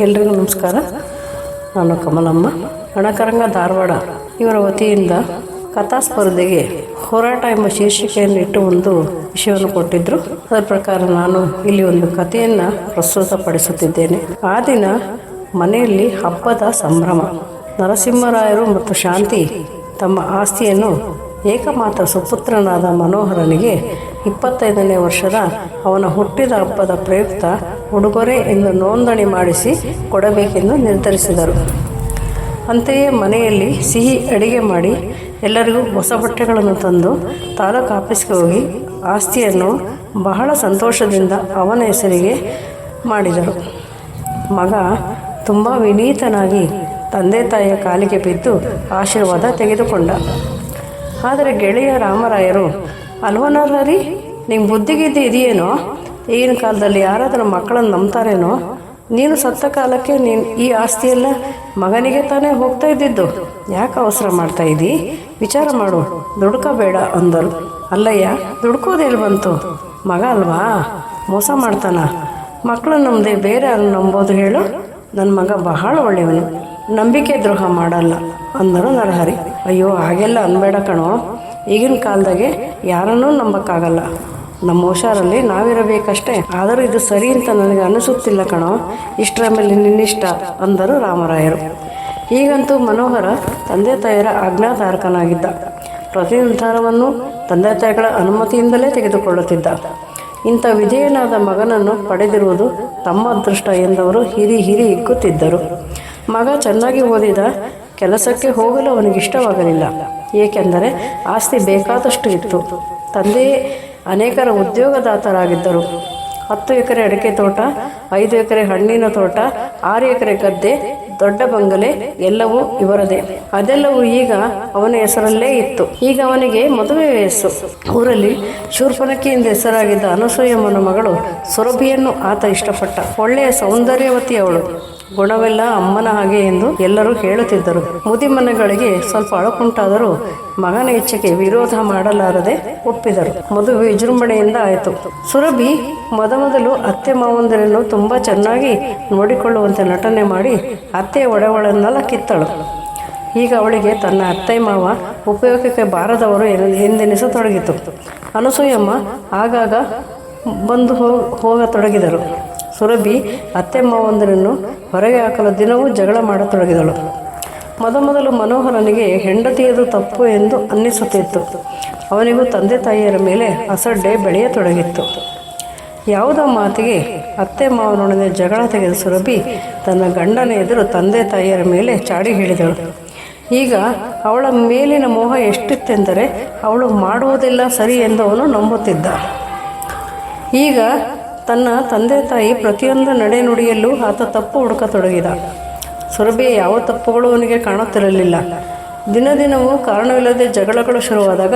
ಎಲ್ರಿಗೂ ನಮಸ್ಕಾರ. ನಾನು ಕಮಲಮ್ಮ. ಹಣಕರಂಗ ಧಾರವಾಡ ಇವರ ವತಿಯಿಂದ ಕಥಾ ಸ್ಪರ್ಧೆಗೆ ಹೋರಾಟ ಎಂಬ ಶೀರ್ಷಿಕೆಯನ್ನು ಇಟ್ಟು ಒಂದು ವಿಷಯವನ್ನು ಕೊಟ್ಟಿದ್ದರು ಅದರ ಪ್ರಕಾರ ನಾನು ಇಲ್ಲಿ ಒಂದು ಕಥೆಯನ್ನು ಪ್ರಸ್ತುತಪಡಿಸುತ್ತಿದ್ದೇನೆ. ಆ ದಿನ ಮನೆಯಲ್ಲಿ ಹಬ್ಬದ ಸಂಭ್ರಮ. ನರಸಿಂಹರಾಯರು ಮತ್ತು ಶಾಂತಿ ತಮ್ಮ ಆಸ್ತಿಯನ್ನು ಏಕಮಾತ್ರ ಸುಪುತ್ರನಾದ ಮನೋಹರನಿಗೆ ಇಪ್ಪತ್ತೈದನೇ ವರ್ಷದ ಅವನ ಹುಟ್ಟಿದ ಹಬ್ಬದ ಪ್ರಯುಕ್ತ ಉಡುಗೊರೆ ಎಂದು ನೋಂದಣಿ ಮಾಡಿಸಿ ಕೊಡಬೇಕೆಂದು ನಿರ್ಧರಿಸಿದರು. ಅಂತೆಯೇ ಮನೆಯಲ್ಲಿ ಸಿಹಿ ಅಡಿಗೆ ಮಾಡಿ ಎಲ್ಲರಿಗೂ ಹೊಸ ಬಟ್ಟೆಗಳನ್ನು ತಂದು ತಾಲೂಕು ಆಫೀಸ್ಗೆ ಹೋಗಿ ಆಸ್ತಿಯನ್ನು ಬಹಳ ಸಂತೋಷದಿಂದ ಅವನ ಹೆಸರಿಗೆ ಮಾಡಿದರು. ಮಗ ತುಂಬ ವಿನೀತನಾಗಿ ತಂದೆ ತಾಯಿಯ ಕಾಲಿಗೆ ಬಿದ್ದು ಆಶೀರ್ವಾದ ತೆಗೆದುಕೊಂಡ. ಆದರೆ ಗೆಳೆಯ ರಾಮರಾಯರು ಅಲ್ವನಲ್ಲ ರೀ ನಿಂಗೆ ಬುದ್ಧಿಗಿದ್ದು ಇದೆಯೇನೋ ಈಗಿನ ಕಾಲದಲ್ಲಿ ಯಾರಾದರೂ ಮಕ್ಕಳನ್ನು ನಂಬ್ತಾರೇನೋ? ನೀನು ಸತ್ತ ಕಾಲಕ್ಕೆ ನೀನು ಈ ಆಸ್ತಿಯೆಲ್ಲ ಮಗನಿಗೆ ತಾನೇ ಹೋಗ್ತಾ ಇದ್ದಿದ್ದು. ಯಾಕೆ ಅವಸರ ಮಾಡ್ತಾ ಇದ್ದೀ? ವಿಚಾರ ಮಾಡು. ದುಡ್ಕೋಬೇಡ ಅಂದರು. ಅಲ್ಲಯ್ಯ ದುಡ್ಕೋದೇಳಿ ಬಂತು. ಮಗ ಅಲ್ವಾ? ಮೋಸ ಮಾಡ್ತಾನ? ಮಕ್ಕಳು ನಮ್ಮದೇ ಬೇರೆ ಯಾರನ್ನು ನಂಬೋದು ಹೇಳು? ನನ್ನ ಮಗ ಬಹಳ ಒಳ್ಳೆಯವನು. ನಂಬಿಕೆ ದ್ರೋಹ ಮಾಡಲ್ಲ ಅಂದರು ನರಹರಿ. ಅಯ್ಯೋ, ಹಾಗೆಲ್ಲ ಅನ್ಬೇಡ ಕಣೋ. ಈಗಿನ ಕಾಲದಾಗೆ ಯಾರನ್ನೂ ನಂಬಕ್ಕಾಗಲ್ಲ. ನಮ್ಮ ಹುಷಾರಲ್ಲಿ ನಾವಿರಬೇಕಷ್ಟೇ. ಆದರೂ ಇದು ಸರಿ ಅಂತ ನನಗೆ ಅನಿಸುತ್ತಿಲ್ಲ ಕಣೋ. ಇಷ್ಟರ ಮೇಲೆ ನಿನ್ನಿಷ್ಟ ಅಂದರು ರಾಮರಾಯರು. ಈಗಂತೂ ಮನೋಹರ ತಂದೆ ತಾಯಿಯರ ಆಜ್ಞಾಧಾರಕನಾಗಿದ್ದ. ಪ್ರತಿ ನಿರ್ಧಾರವನ್ನು ತಂದೆ ತಾಯಿಗಳ ಅನುಮತಿಯಿಂದಲೇ ತೆಗೆದುಕೊಳ್ಳುತ್ತಿದ್ದ. ಇಂಥ ವಿಧೇಯನಾದ ಮಗನನ್ನು ಪಡೆದಿರುವುದು ತಮ್ಮ ಅದೃಷ್ಟ ಎಂದವರು ಹಿರಿ ಹಿರಿ ಇಕ್ಕುತ್ತಿದ್ದರು. ಮಗ ಚೆನ್ನಾಗಿ ಓದಿದ ಕೆಲಸಕ್ಕೆ ಹೋಗಲು ಅವನಿಗೆ ಇಷ್ಟವಾಗಲಿಲ್ಲ. ಏಕೆಂದರೆ ಆಸ್ತಿ ಬೇಕಾದಷ್ಟು ಇತ್ತು. ತಂದೆಯೇ ಅನೇಕರ ಉದ್ಯೋಗದಾತರಾಗಿದ್ದರು. ಹತ್ತು ಎಕರೆ ಅಡಿಕೆ ತೋಟ, ಐದು ಎಕರೆ ಹಣ್ಣಿನ ತೋಟ, ಆರು ಎಕರೆ ಗದ್ದೆ, ದೊಡ್ಡ ಬಂಗಲೆ ಎಲ್ಲವೂ ಇವರದೇ. ಅದೆಲ್ಲವೂ ಈಗ ಅವನ ಹೆಸರಲ್ಲೇ ಇತ್ತು. ಈಗ ಅವನಿಗೆ ಮದುವೆ ವಯಸ್ಸು. ಊರಲ್ಲಿ ಶೂರ್ಪನಕ್ಕಿ ಎಂದು ಹೆಸರಾಗಿದ್ದ ಅನಸೂಯಮ್ಮನ ಮಗಳು ಸುರಭಿಯನ್ನು ಆತ ಇಷ್ಟಪಟ್ಟ. ಒಳ್ಳೆಯ ಸೌಂದರ್ಯವತಿ ಅವಳು. ಗುಣವೆಲ್ಲ ಅಮ್ಮನ ಹಾಗೆ ಎಂದು ಎಲ್ಲರೂ ಹೇಳುತ್ತಿದ್ದರು. ಮುದಿಮನೆಗಳಿಗೆ ಸ್ವಲ್ಪ ಅಳಕುಂಟಾದರೂ ಮಗನ ಇಚ್ಛೆಗೆ ವಿರೋಧ ಮಾಡಲಾರದೆ ಒಪ್ಪಿದರು. ಮದುವೆ ವಿಜೃಂಭಣೆಯಿಂದ ಆಯಿತು. ಸುರಭಿ ಮೊದಮೊದಲು ಅತ್ತೆ ಮಾವಂದರನ್ನು ತುಂಬ ಚೆನ್ನಾಗಿ ನೋಡಿಕೊಳ್ಳುವಂತೆ ನಟನೆ ಮಾಡಿ ಅತ್ತೆ ಒಡವಳನ್ನೆಲ್ಲ ಕಿತ್ತಳು. ಈಗ ಅವಳಿಗೆ ತನ್ನ ಅತ್ತೆ ಮಾವ ಉಪಯೋಗಕ್ಕೆ ಬಾರದವರು ಎಂದೆನಿಸತೊಡಗಿತು. ಅನಸೂಯಮ್ಮ ಆಗಾಗ ಬಂದು ಹೋಗ ಹೋಗತೊಡಗಿದರು. ಸುರಭಿ ಅತ್ತೆ ಮಾವಂದಿರನ್ನು ಹೊರಗೆ ಹಾಕಲು ದಿನವೂ ಜಗಳ ಮಾಡತೊಡಗಿದಳು. ಮೊದಮೊದಲು ಮನೋಹರನಿಗೆ ಹೆಂಡತಿಯದು ತಪ್ಪು ಎಂದು ಅನ್ನಿಸುತ್ತಿತ್ತು. ಅವನಿಗೂ ತಂದೆ ತಾಯಿಯರ ಮೇಲೆ ಅಸಡ್ಡೆ ಬೆಳೆಯತೊಡಗಿತ್ತು. ಯಾವುದೋ ಮಾತಿಗೆ ಅತ್ತೆ ಮಾವನೊಡನೆ ಜಗಳ ತೆಗೆದ ಸುರಭಿ ತನ್ನ ಗಂಡನ ಎದುರು ತಂದೆ ತಾಯಿಯರ ಮೇಲೆ ಚಾಡಿ ಹೇಳಿದಳು. ಈಗ ಅವಳ ಮೇಲಿನ ಮೋಹ ಎಷ್ಟಿತ್ತೆಂದರೆ ಅವಳು ಮಾಡುವುದಿಲ್ಲ ಸರಿ ಎಂದು ಅವನು ನಂಬುತ್ತಿದ್ದ. ಈಗ ತನ್ನ ತಂದೆ ತಾಯಿ ಪ್ರತಿಯೊಂದು ನಡೆನುಡಿಯಲ್ಲೂ ಆತ ತಪ್ಪು ಹುಡುಕತೊಡಗಿದ. ಸುರಭಿ ಯಾವ ತಪ್ಪುಗಳು ಅವನಿಗೆ ಕಾಣುತ್ತಿರಲಿಲ್ಲ. ದಿನ ದಿನವೂ ಕಾರಣವಿಲ್ಲದೆ ಜಗಳಗಳು ಶುರುವಾದಾಗ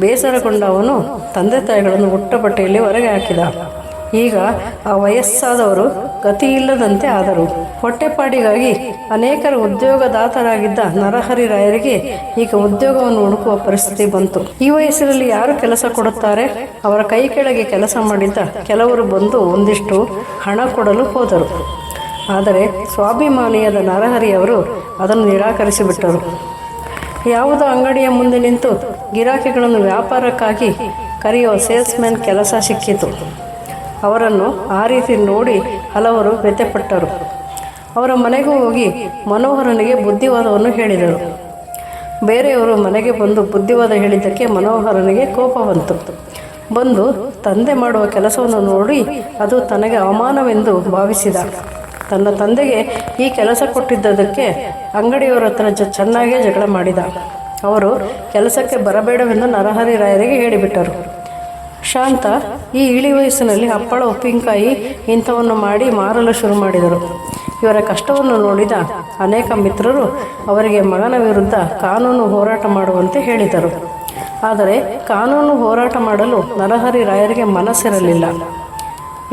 ಬೇಸರಗೊಂಡ ಅವನು ತಂದೆ ತಾಯಿಗಳನ್ನು ಹುಟ್ಟ ಬಟ್ಟೆಯಲ್ಲಿ ಹೊರಗೆ ಹಾಕಿದ. ಈಗ ಆ ವಯಸ್ಸಾದವರು ಗತಿಯಿಲ್ಲದಂತೆ ಆದರು. ಹೊಟ್ಟೆಪಾಡಿಗಾಗಿ ಅನೇಕರು ಉದ್ಯೋಗದಾತರಾಗಿದ್ದ ನರಹರಿ ರಾಯರಿಗೆ ಈಗ ಉದ್ಯೋಗವನ್ನು ಹುಡುಕುವ ಪರಿಸ್ಥಿತಿ ಬಂತು. ಈ ವಯಸ್ಸಿನಲ್ಲಿ ಯಾರು ಕೆಲಸ ಕೊಡುತ್ತಾರೆ? ಅವರ ಕೈ ಕೆಳಗೆ ಕೆಲಸ ಮಾಡಿದ್ದ ಕೆಲವರು ಬಂದು ಒಂದಿಷ್ಟು ಹಣ ಕೊಡಲು ಹೋದರು. ಆದರೆ ಸ್ವಾಭಿಮಾನಿಯಾದ ನರಹರಿಯವರು ಅದನ್ನು ನಿರಾಕರಿಸಿಬಿಟ್ಟರು. ಯಾವುದೋ ಅಂಗಡಿಯ ಮುಂದೆ ನಿಂತು ಗಿರಾಕಿಗಳನ್ನು ವ್ಯಾಪಾರಕ್ಕಾಗಿ ಕರೆಯುವ ಸೇಲ್ಸ್ಮ್ಯಾನ್ ಕೆಲಸ ಸಿಕ್ಕಿತು. ಅವರನ್ನು ಆ ರೀತಿ ನೋಡಿ ಹಲವರು ವ್ಯಥೆಪಟ್ಟರು. ಅವರ ಮನೆಗೂ ಹೋಗಿ ಮನೋಹರನಿಗೆ ಬುದ್ಧಿವಾದವನ್ನು ಹೇಳಿದರು. ಬೇರೆಯವರು ಮನೆಗೆ ಬಂದು ಬುದ್ಧಿವಾದ ಹೇಳಿದ್ದಕ್ಕೆ ಮನೋಹರನಿಗೆ ಕೋಪ ಬಂತು. ಬಂದು ತಂದೆ ಮಾಡುವ ಕೆಲಸವನ್ನು ನೋಡಿ ಅದು ತನಗೆ ಅವಮಾನವೆಂದು ಭಾವಿಸಿದ. ತನ್ನ ತಂದೆಗೆ ಈ ಕೆಲಸ ಕೊಟ್ಟಿದ್ದದಕ್ಕೆ ಅಂಗಡಿಯವರ ಹತ್ರ ಜ ಚೆನ್ನಾಗೇ ಜಗಳ ಮಾಡಿದ. ಅವರು, ಕೆಲಸಕ್ಕೆ ಬರಬೇಡವೆಂದು ನರಹರಿ ರಾಯರಿಗೆ ಹೇಳಿಬಿಟ್ಟರು. ಶಾಂತ ಈ ಇಳಿ ವಯಸ್ಸಿನಲ್ಲಿ ಹಪ್ಪಳ ಉಪ್ಪಿನಕಾಯಿ ಇಂಥವನ್ನು ಮಾಡಿ ಮಾರಲು ಶುರು ಮಾಡಿದರು. ಇವರ ಕಷ್ಟವನ್ನು ನೋಡಿದ ಅನೇಕ ಮಿತ್ರರು ಅವರಿಗೆ ಮಗನ ವಿರುದ್ಧ ಕಾನೂನು ಹೋರಾಟ ಮಾಡುವಂತೆ ಹೇಳಿದರು. ಆದರೆ ಕಾನೂನು ಹೋರಾಟ ಮಾಡಲು ನರಹರಿ ರಾಯರಿಗೆ ಮನಸ್ಸಿರಲಿಲ್ಲ.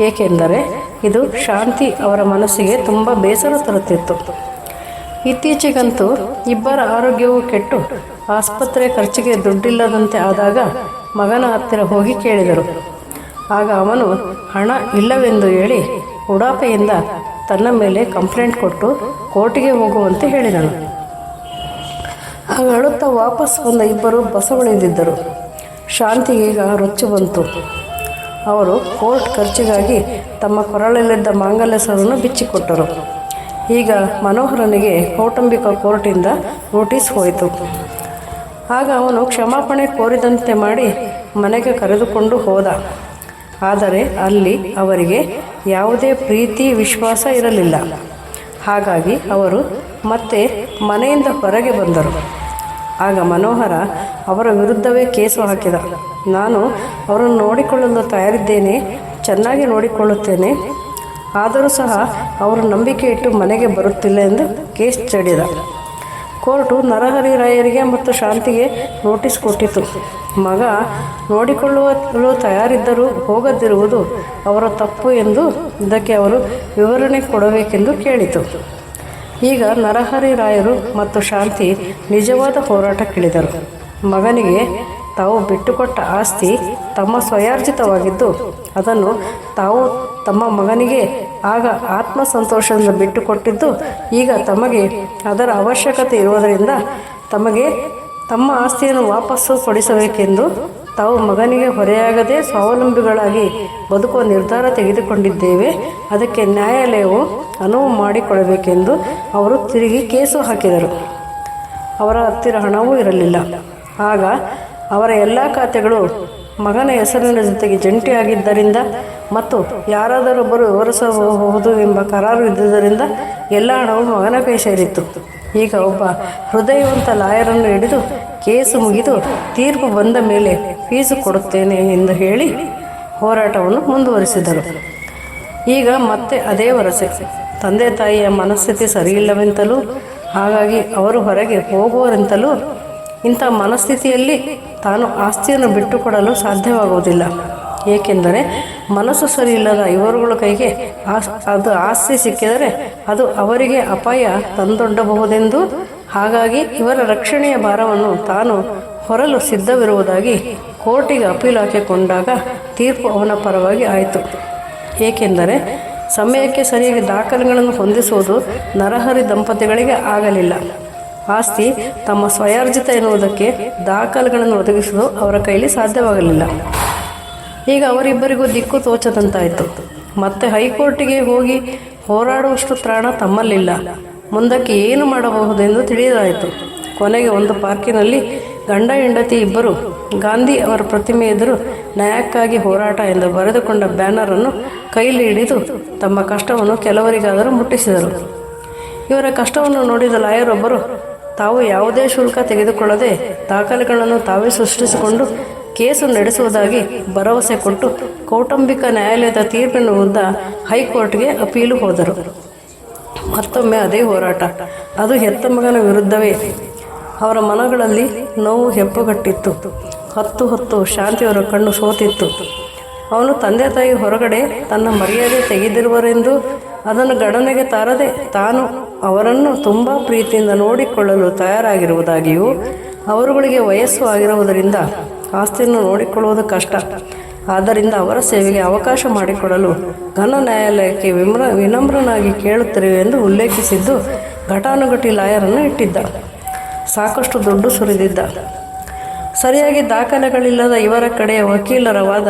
ಏಕೆಂದರೆ ಇದು ಶಾಂತಿ ಅವರ ಮನಸ್ಸಿಗೆ ತುಂಬ ಬೇಸರ ತರುತ್ತಿತ್ತು. ಇತ್ತೀಚೆಗಂತೂ ಇಬ್ಬರ ಆರೋಗ್ಯವೂ ಕೆಟ್ಟು ಆಸ್ಪತ್ರೆ ಖರ್ಚಿಗೆ ದುಡ್ಡಿಲ್ಲದಂತೆ ಆದಾಗ ಮಗನ ಹತ್ತಿರ ಹೋಗಿ ಕೇಳಿದರು. ಆಗ ಅವನು, ಹಣ ಇಲ್ಲವೆಂದು ಹೇಳಿ ಉಡಾಪೆಯಿಂದ ತನ್ನ ಮೇಲೆ ಕಂಪ್ಲೇಂಟ್ ಕೊಟ್ಟು ಕೋರ್ಟಿಗೆ ಹೋಗುವಂತೆ ಹೇಳಿದನು. ಆಗ ಅಳುತ್ತಾ ವಾಪಸ್ ಬಂದ ಇಬ್ಬರು ಬಸವಳಿದಿದ್ದರು. ಶಾಂತಿಗೀಗ ರೊಚ್ಚು ಬಂತು. ಅವರು ಕೋರ್ಟ್ ಖರ್ಚಿಗಾಗಿ ತಮ್ಮ ಕೊರಳಲ್ಲಿದ್ದ ಮಾಂಗಲ್ಯ ಸರನ್ನು ಬಿಚ್ಚಿಕೊಟ್ಟರು. ಈಗ ಮನೋಹರನಿಗೆ ಕೌಟುಂಬಿಕ ಕೋರ್ಟಿಂದ ನೋಟಿಸ್ ಹೋಯಿತು. ಆಗ ಅವನು ಕ್ಷಮಾಪಣೆ ಕೋರಿದಂತೆ ಮಾಡಿ ಮನೆಗೆ ಕರೆದುಕೊಂಡು ಹೋದ. ಆದರೆ ಅಲ್ಲಿ ಅವರಿಗೆ ಯಾವುದೇ ಪ್ರೀತಿ, ವಿಶ್ವಾಸ ಇರಲಿಲ್ಲ. ಹಾಗಾಗಿ ಅವರು ಮತ್ತೆ ಮನೆಯಿಂದ ಹೊರಗೆ ಬಂದರು. ಆಗ ಮನೋಹರ ಅವರ ವಿರುದ್ಧವೇ ಕೇಸು ಹಾಕಿದ. ನಾನು ಅವರನ್ನು ನೋಡಿಕೊಳ್ಳಲು ತಯಾರಿದ್ದೇನೆ, ಚೆನ್ನಾಗಿ ನೋಡಿಕೊಳ್ಳುತ್ತೇನೆ. ಆದರೂ ಸಹ ಅವರು ನಂಬಿಕೆ ಇಟ್ಟು ಮನೆಗೆ ಬರುತ್ತಿಲ್ಲ ಎಂದು ಕೇಸ್ ಚಡಿದ ಕೋರ್ಟು ನರಹರಿ ರಾಯರಿಗೆ ಮತ್ತು ಶಾಂತಿಗೆ ನೋಟಿಸ್ ಕೊಟ್ಟಿತು. ಮಗ ನೋಡಿಕೊಳ್ಳುವಲು ತಯಾರಿದ್ದರೂ ಹೋಗದಿರುವುದು ಅವರ ತಪ್ಪು ಎಂದು ಇದಕ್ಕೆ ಅವರು ವಿವರಣೆ ಕೊಡಬೇಕೆಂದು ಕೇಳಿತು. ಈಗ ನರಹರಿ ರಾಯರು ಮತ್ತು ಶಾಂತಿ ನಿಜವಾದ ಹೋರಾಟಕ್ಕಿಳಿದರು. ಮಗನಿಗೆ ತಾವು ಬಿಟ್ಟುಕೊಟ್ಟ ಆಸ್ತಿ ತಮ್ಮ ಸ್ವಯಾರ್ಜಿತವಾಗಿದ್ದು, ಅದನ್ನು ತಾವು ತಮ್ಮ ಮಗನಿಗೆ ಆಗ ಆತ್ಮ ಸಂತೋಷದಿಂದ ಬಿಟ್ಟುಕೊಟ್ಟಿದ್ದು ಈಗ ತಮಗೆ ಅದರ ಅವಶ್ಯಕತೆ ಇರುವುದರಿಂದ ತಮಗೆ ತಮ್ಮ ಆಸ್ತಿಯನ್ನು ವಾಪಸ್ಸು ಕೊಡಿಸಬೇಕೆಂದು ತಾವು ಮಗನಿಗೆ ಹೊರೆಯಾಗದೆ ಸ್ವಾವಲಂಬಿಗಳಾಗಿ ಬದುಕುವ ನಿರ್ಧಾರ ತೆಗೆದುಕೊಂಡಿದ್ದೇವೆ. ಅದಕ್ಕೆ ನ್ಯಾಯಾಲಯವು ಅನುವು ಮಾಡಿಕೊಡಬೇಕೆಂದು ಅವರು ತಿರುಗಿ ಕೇಸು ಹಾಕಿದರು. ಅವರ ಹತ್ತಿರ ಹಣವೂ ಇರಲಿಲ್ಲ. ಆಗ ಅವರ ಎಲ್ಲ ಖಾತೆಗಳು ಮಗನ ಹೆಸರಿನ ಜೊತೆಗೆ ಜಂಟಿಯಾಗಿದ್ದರಿಂದ ಮತ್ತು ಯಾರಾದರೊಬ್ಬರು ವಿವರಿಸಬಹುದು ಎಂಬ ಕರಾರು ಇದ್ದುದರಿಂದ ಎಲ್ಲ ಹಣವು ಮಗನ ಕೈ ಸೇರಿತ್ತು ಈಗ ಒಬ್ಬ ಹೃದಯವಂತ ಲಾಯರನ್ನು ಹಿಡಿದು ಕೇಸು ಮುಗಿದು ತೀರ್ಪು ಬಂದ ಮೇಲೆ ಫೀಸು ಕೊಡುತ್ತೇನೆ ಎಂದು ಹೇಳಿ ಹೋರಾಟವನ್ನು ಮುಂದುವರಿಸಿದರು. ಈಗ ಮತ್ತೆ ಅದೇ ವರಸೆ. ತಂದೆ ತಾಯಿಯ ಮನಸ್ಥಿತಿ ಸರಿಯಿಲ್ಲವೆಂತಲೂ, ಹಾಗಾಗಿ ಅವರು ಹೊರಗೆ ಹೋಗುವರೆಂತಲೂ ಇಂಥ ಮನಸ್ಥಿತಿಯಲ್ಲಿ ತಾನು ಆಸ್ತಿಯನ್ನು ಬಿಟ್ಟುಕೊಡಲು ಸಾಧ್ಯವಾಗುವುದಿಲ್ಲ. ಏಕೆಂದರೆ ಮನಸ್ಸು ಸರಿಯಿಲ್ಲದ ಇವರುಗಳ ಕೈಗೆ ಅದು ಆಸ್ತಿ ಸಿಕ್ಕಿದರೆ ಅದು ಅವರಿಗೆ ಅಪಾಯ ತಂದೊಡ್ಡಬಹುದೆಂದು ಹಾಗಾಗಿ ಇವರ ರಕ್ಷಣೆಯ ಭಾರವನ್ನು ತಾನು ಹೊರಲು ಸಿದ್ಧವಿರುವುದಾಗಿ ಕೋರ್ಟಿಗೆ ಅಪೀಲು ಹಾಕಿಕೊಂಡಾಗ ತೀರ್ಪು ಅವನ ಪರವಾಗಿ ಆಯಿತು. ಏಕೆಂದರೆ ಸಮಯಕ್ಕೆ ಸರಿಯಾಗಿ ದಾಖಲೆಗಳನ್ನು ಹೊಂದಿಸುವುದು ನರಹರಿ ದಂಪತಿಗಳಿಗೆ ಆಗಲಿಲ್ಲ. ಆಸ್ತಿ ತಮ್ಮ ಸ್ವಯಾರ್ಜಿತ ಎನ್ನುವುದಕ್ಕೆ ದಾಖಲೆಗಳನ್ನು ಒದಗಿಸಲು ಅವರ ಕೈಲಿ ಸಾಧ್ಯವಾಗಲಿಲ್ಲ. ಈಗ ಅವರಿಬ್ಬರಿಗೂ ದಿಕ್ಕು ತೋಚದಂತಾಯಿತು. ಮತ್ತೆ ಹೈಕೋರ್ಟಿಗೆ ಹೋಗಿ ಹೋರಾಡುವಷ್ಟು ತ್ರಾಣ ತಮ್ಮಲ್ಲಿಲ್ಲ. ಮುಂದಕ್ಕೆ ಏನು ಮಾಡಬಹುದೆಂದು ತಿಳಿಯಲಾಯಿತು. ಕೊನೆಗೆ ಒಂದು ಪಾರ್ಕಿನಲ್ಲಿ ಗಂಡ, ಹೆಂಡತಿ ಇಬ್ಬರು ಗಾಂಧಿ ಅವರ ಪ್ರತಿಮೆ ಎದುರು ನ್ಯಾಯಕ್ಕಾಗಿ ಹೋರಾಟ ಎಂದು ಬರೆದುಕೊಂಡ ಬ್ಯಾನರನ್ನು ಕೈಲಿ ಹಿಡಿದು ತಮ್ಮ ಕಷ್ಟವನ್ನು ಕೆಲವರಿಗಾದರೂ ಮುಟ್ಟಿಸಿದರು. ಇವರ ಕಷ್ಟವನ್ನು ನೋಡಿದ ಲಾಯರೊಬ್ಬರು ತಾವು ಯಾವುದೇ ಶುಲ್ಕ ತೆಗೆದುಕೊಳ್ಳದೆ ದಾಖಲೆಗಳನ್ನು ತಾವೇ ಸೃಷ್ಟಿಸಿಕೊಂಡು ಕೇಸು ನಡೆಸುವುದಾಗಿ ಭರವಸೆ ಕೊಟ್ಟು ಕೌಟುಂಬಿಕ ನ್ಯಾಯಾಲಯದ ತೀರ್ಪಿನ ವಿರುದ್ಧ ಹೈಕೋರ್ಟ್ಗೆ ಅಪೀಲು ಹೋದರು. ಮತ್ತೊಮ್ಮೆ ಅದೇ ಹೋರಾಟ. ಅದು ಹೆತ್ತ ಮಗನ ವಿರುದ್ಧವೇ. ಅವರ ಮನಗಳಲ್ಲಿ ನೋವು ಹೆಪ್ಪುಗಟ್ಟಿತ್ತು. ಹತ್ತು ಹೊತ್ತು ಶಾಂತಿಯವರ ಕಣ್ಣು ಸೋತಿತ್ತು. ಅವನು ತಂದೆ ತಾಯಿ ಹೊರಗಡೆ ತನ್ನ ಮರ್ಯಾದೆ ತೆಗೆದಿರುವರೆಂದು ಅದನ್ನು ಗಣನೆಗೆ ತಾರದೆ ತಾನು ಅವರನ್ನು ತುಂಬ ಪ್ರೀತಿಯಿಂದ ನೋಡಿಕೊಳ್ಳಲು ತಯಾರಾಗಿರುವುದಾಗಿಯೂ, ಅವರುಗಳಿಗೆ ವಯಸ್ಸು ಆಗಿರುವುದರಿಂದ ಆಸ್ತಿಯನ್ನು ನೋಡಿಕೊಳ್ಳುವುದು ಕಷ್ಟ. ಆದ್ದರಿಂದ ಅವರ ಸೇವೆಗೆ ಅವಕಾಶ ಮಾಡಿಕೊಡಲು ಘನ ನ್ಯಾಯಾಲಯಕ್ಕೆ ವಿಮ್ರ, ವಿನಮ್ರನಾಗಿ ಕೇಳುತ್ತಿರುವೆ ಎಂದು ಉಲ್ಲೇಖಿಸಿದ್ದು ಘಟಾನುಘಟಿ ಲಾಯರನ್ನು ಇಟ್ಟಿದ್ದ. ಸಾಕಷ್ಟು ದುಡ್ಡು ಸುರಿದಿದ್ದ. ಸರಿಯಾಗಿ ದಾಖಲೆಗಳಿಲ್ಲದ ಇವರ ಕಡೆಯ ವಕೀಲರ ವಾದ,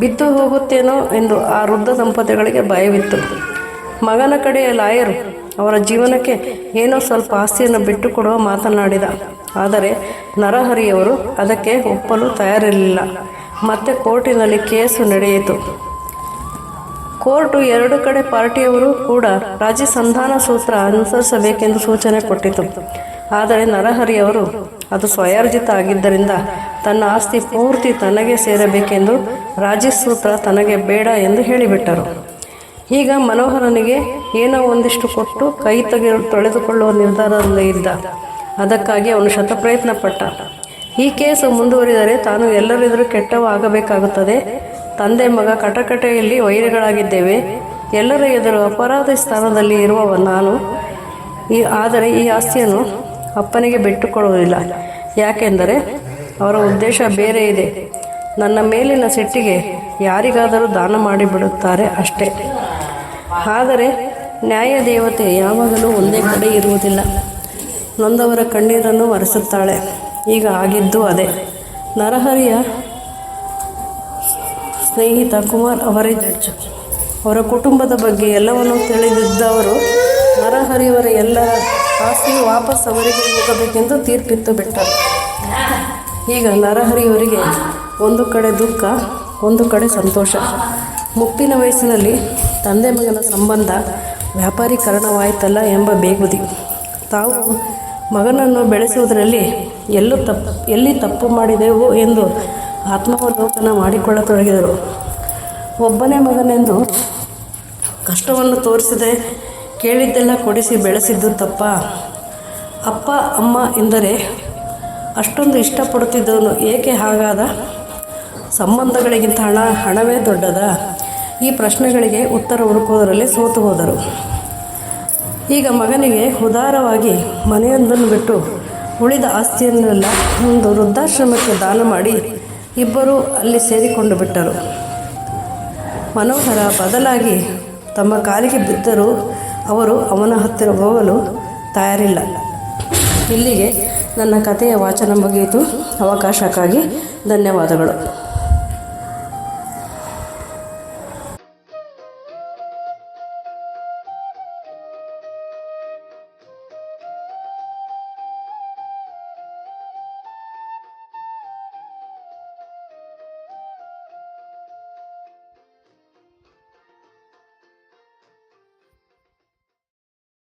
ಬಿದ್ದು ಹೋಗುತ್ತೇನೋ? ಎಂದು ಆ ವೃದ್ಧ ದಂಪತಿಗಳಿಗೆ ಭಯವಿತ್ತು. ಮಗನ ಕಡೆಯ ಲಾಯರು ಅವರ ಜೀವನಕ್ಕೆ ಏನೋ ಸ್ವಲ್ಪ ಆಸ್ತಿಯನ್ನು ಬಿಟ್ಟುಕೊಡುವ ಮಾತನಾಡಿದ. ಆದರೆ ನರಹರಿಯವರು ಅದಕ್ಕೆ ಒಪ್ಪಲು ತಯಾರಿರಲಿಲ್ಲ. ಮತ್ತೆ ಕೋರ್ಟಿನಲ್ಲಿ ಕೇಸು ನಡೆಯಿತು. ಕೋರ್ಟು ಎರಡು ಕಡೆ ಪಾರ್ಟಿಯವರು ಕೂಡ ರಾಜಿ ಸಂಧಾನ ಸೂತ್ರ ಅನುಸರಿಸಬೇಕೆಂದು ಸೂಚನೆ ಕೊಟ್ಟಿತು. ಆದರೆ ನರಹರಿಯವರು ಅದು ಸ್ವಯಾರ್ಜಿತ ಆಗಿದ್ದರಿಂದ ತನ್ನ ಆಸ್ತಿ ಪೂರ್ತಿ ತನಗೆ ಸೇರಬೇಕೆಂದು ರಾಜಿ ಸೂತ್ರ ತನಗೆ ಬೇಡ ಎಂದು ಹೇಳಿಬಿಟ್ಟರು. ಈಗ ಮನೋಹರನಿಗೆ ಏನೋ ಒಂದಿಷ್ಟು ಕೊಟ್ಟು ಕೈ ತೆಗೆ ತೊಳೆದುಕೊಳ್ಳುವ ನಿರ್ಧಾರದಲ್ಲಿ ಇದ್ದ. ಅದಕ್ಕಾಗಿ ಅವನು ಶತಪ್ರಯತ್ನ ಪಟ್ಟ ಈ ಕೇಸು ಮುಂದುವರಿದರೆ ತಾನು ಎಲ್ಲರೆದುರು ಕೆಟ್ಟವೂ ಆಗಬೇಕಾಗುತ್ತದೆ ತಂದೆ ಮಗ ಕಟಕಟೆಯಲ್ಲಿ ವೈರಿಗಳಾಗಿದ್ದೇವೆ. ಎಲ್ಲರ ಎದುರು ಅಪರಾಧ ಸ್ಥಾನದಲ್ಲಿ ಇರುವವ ನಾನು. ಈ ಆದರೆ ಈ ಆಸ್ತಿಯನ್ನು ಅಪ್ಪನಿಗೆ ಬಿಟ್ಟುಕೊಡುವುದಿಲ್ಲ. ಯಾಕೆಂದರೆ ಅವರ ಉದ್ದೇಶ ಬೇರೆ ಇದೆ. ನನ್ನ ಮೇಲಿನ ಸಿಟ್ಟಿಗೆ ಯಾರಿಗಾದರೂ ದಾನ ಮಾಡಿಬಿಡುತ್ತಾರೆ ಅಷ್ಟೇ. ಆದರೆ ನ್ಯಾಯ ದೇವತೆ ಯಾವಾಗಲೂ ಒಂದೇ ಕಡೆ ಇರುವುದಿಲ್ಲ. ನೊಂದವರ ಕಣ್ಣೀರನ್ನು ಒರೆಸುತ್ತಾಳೆ. ಈಗ ಆಗಿದ್ದು ಅದೇ. ನರಹರಿಯ ಸ್ನೇಹಿತ ಕುಮಾರ್ ಅವರೇ ಜಡ್ಜ್. ಅವರ ಕುಟುಂಬದ ಬಗ್ಗೆ ಎಲ್ಲವನ್ನೂ ತಿಳಿದಿದ್ದವರು ನರಹರಿಯವರ ಎಲ್ಲ ಆಸ್ತಿ ವಾಪಸ್ ಅವರಿಗೆ ಹೋಗಬೇಕೆಂದು ತೀರ್ಪಿತ್ತು ಬಿಟ್ಟರು. ಈಗ ನರಹರಿಯವರಿಗೆ ಒಂದು ಕಡೆ ದುಃಖ, ಒಂದು ಕಡೆ ಸಂತೋಷ. ಮುಪ್ಪಿನ ವಯಸ್ಸಿನಲ್ಲಿ ತಂದೆ ಮಗನ ಸಂಬಂಧ ವ್ಯಾಪಾರೀಕರಣವಾಯಿತಲ್ಲ ಎಂಬ ಬೇಗುದಿ. ತಾವು ಮಗನನ್ನು ಬೆಳೆಸುವುದರಲ್ಲಿ ಎಲ್ಲೂ ತಪ್ಪು ಎಲ್ಲಿ ತಪ್ಪು ಮಾಡಿದೆವು ಎಂದು ಆತ್ಮಾವಲೋಕನ ಮಾಡಿಕೊಳ್ಳತೊಡಗಿದರು. ಒಬ್ಬನೇ ಮಗನೆಂದು ಕಷ್ಟವನ್ನು ತೋರಿಸದೆ ಕೇಳಿದ್ದೆಲ್ಲ ಕೊಡಿಸಿ ಬೆಳೆಸಿದ್ದು ತಪ್ಪ. ಅಪ್ಪ, ಅಮ್ಮ ಎಂದರೆ ಅಷ್ಟೊಂದು ಇಷ್ಟಪಡುತ್ತಿದ್ದವನು ಏಕೆ ಹಾಗಾದ? ಸಂಬಂಧಗಳಿಗಿಂತ ಹಣ, ಹಣವೇ ದೊಡ್ಡದ? ಈ ಪ್ರಶ್ನೆಗಳಿಗೆ ಉತ್ತರ ಹುಡುಕುವುದರಲ್ಲಿ ಸೋತು ಹೋದರು. ಈಗ ಮಗನಿಗೆ ಉದಾರವಾಗಿ ಮನೆಯೊಂದನ್ನು ಬಿಟ್ಟು ಉಳಿದ ಆಸ್ತಿಯನ್ನೆಲ್ಲ ಒಂದು ವೃದ್ಧಾಶ್ರಮಕ್ಕೆ ದಾನ ಮಾಡಿ ಇಬ್ಬರೂ ಅಲ್ಲಿ ಸೇರಿಕೊಂಡು ಬಿಟ್ಟರು. ಮನೋಹರ ಬದಲಾಗಿ ತಮ್ಮ ಕಾಲಿಗೆ ಬಿದ್ದರೂ ಅವರು ಅವನ ಹತ್ತಿರ ಹೋಗಲು ತಯಾರಿಲ್ಲ. ಇಲ್ಲಿಗೆ ನನ್ನ ಕಥೆಯ ವಾಚನ ಮುಗಿಯಿತು. ಅವಕಾಶಕ್ಕಾಗಿ ಧನ್ಯವಾದಗಳು.